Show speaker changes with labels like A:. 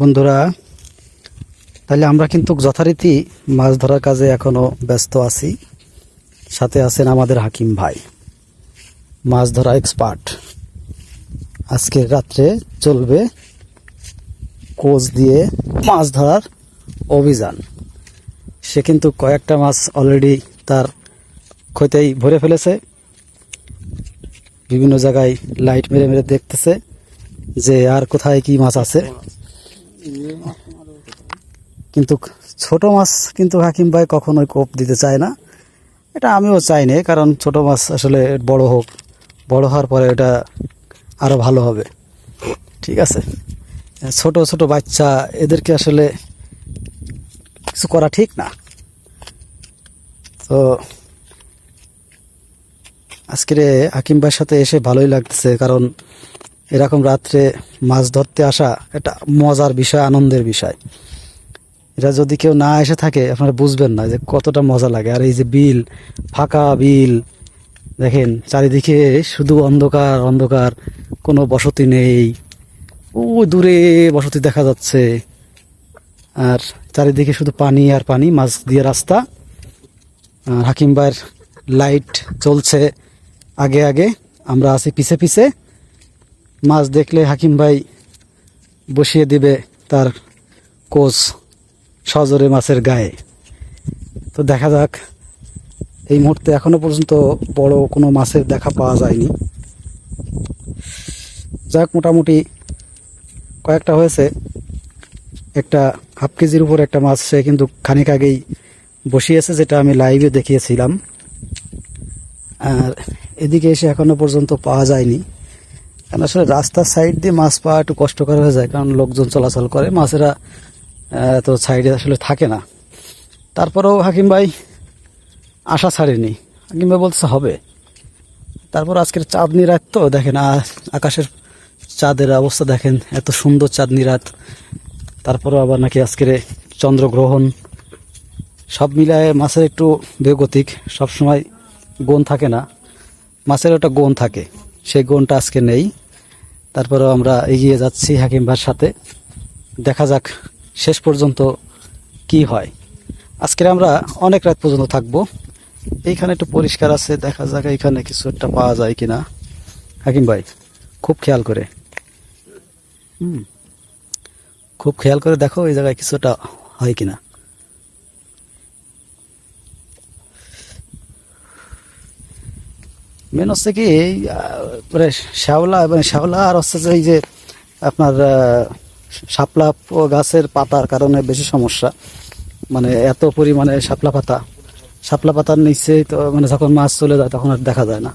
A: বন্ধুরা, তাহলে আমরা কিন্তু যথারীতি মাছ ধরার কাজে এখনও ব্যস্ত আছি। সাথে আছেন আমাদের হাকিম ভাই, মাছ ধরা এক্সপার্ট আজকে রাত্রে চলবে কোচ দিয়ে মাছ ধরার অভিযান। সে কিন্তু কয়েকটা মাছ অলরেডি তার ক্ষতেই ভরে ফেলেছে। বিভিন্ন জায়গায় লাইট মেরে মেরে দেখতেছে যে আর কোথায় কি মাছ আছে। কিন্তু ছোট মাছ কিন্তু হাকিম ভাই কখনোই কোপ দিতে চায় না। এটা আমিও চাই না, কারণ ছোট মাছ আসলে বড় হোক, বড় হওয়ার পরে এটা আরও ভালো হবে। ঠিক আছে? ছোট ছোট বাচ্চা, এদেরকে আসলে কিছু করা ঠিক না। তো আজকের হাকিম ভাইয়ের সাথে এসে ভালোই লাগতেছে, কারণ এরকম রাত্রে মাছ ধরতে আসা এটা মজার বিষয়, আনন্দের বিষয়। এটা যদি কেউ না এসে থাকে, আপনারা বুঝবেন না যে কতটা মজা লাগে। আর এই যে বিল, ফাঁকা বিল, দেখেন, চারিদিকে শুধু অন্ধকার অন্ধকার, কোনো বসতি নেই। ও দূরে বসতি দেখা যাচ্ছে। আর চারিদিকে শুধু পানি আর পানি, মাছ দিয়ে রাস্তা। আর হাকিম লাইট চলছে। আগে আগে আমরা আছি পিছে পিছে। মাছ দেখলে হাকিম ভাই বসিয়ে দিবে তার কোচ সজরে মাছের গায়ে। তো দেখা যাক, এই মুহূর্তে এখনও পর্যন্ত বড় কোনো মাছের দেখা পাওয়া যায়নি। যাক, মোটামুটি কয়েকটা হয়েছে। একটা হাফ কেজির উপর একটা মাছ সে কিন্তু খানিক আগেই বসিয়েছে, যেটা আমি লাইভে দেখিয়েছিলাম। আর এদিকে এসে এখনও পর্যন্ত পাওয়া যায়নি। কারণ আসলে রাস্তার সাইড দিয়ে মাছ পাওয়া একটু কষ্টকর হয়ে যায় কারণ লোকজন চলাচল করে মাছেরা আহ, তো সাইডে আসলে থাকে না। তারপরেও হাকিম ভাই আশা ছাড়েনি। হাকিম ভাই বলছে হবে। তারপর আজকের চাঁদনি রাত তো দেখেন আকাশের চাঁদের অবস্থা দেখেন এত সুন্দর চাঁদনি রাত। তারপরেও আবার নাকি আজকের চন্দ্রগ্রহণ। সব মিলায়ে মাছের একটু বেগতিক সবসময় গুণ থাকে না। মাছের একটা গুণ থাকে সেই গুণটা আজকে নেই। তারপরেও আমরা এগিয়ে যাচ্ছি হাকিম ভাইয়ের সাথে। দেখা যাক শেষ পর্যন্ত কি হয়। আজকে আমরা অনেক রাত পর্যন্ত থাকব। এইখানে একটু পরিষ্কার আছে, দেখা যাক এখানে কিছু একটা পাওয়া যায় কিনা। হাকিম ভাই, খুব খেয়াল করে। হুম, খুব খেয়াল করে দেখো এই জায়গায় কিছুটা হয় কিনা। মেন হচ্ছে কি, এই মানে শ্যাওলা মানে শ্যাওলা আর হচ্ছে যে এই যে আপনার শাপলা গাছের পাতার কারণে বেশি সমস্যা। মানে এত পরিমাণে শাপলা পাতা। শাপলা পাতার নিচেই তো মানে যখন মাছ চলে যায় তখন আর দেখা যায় না।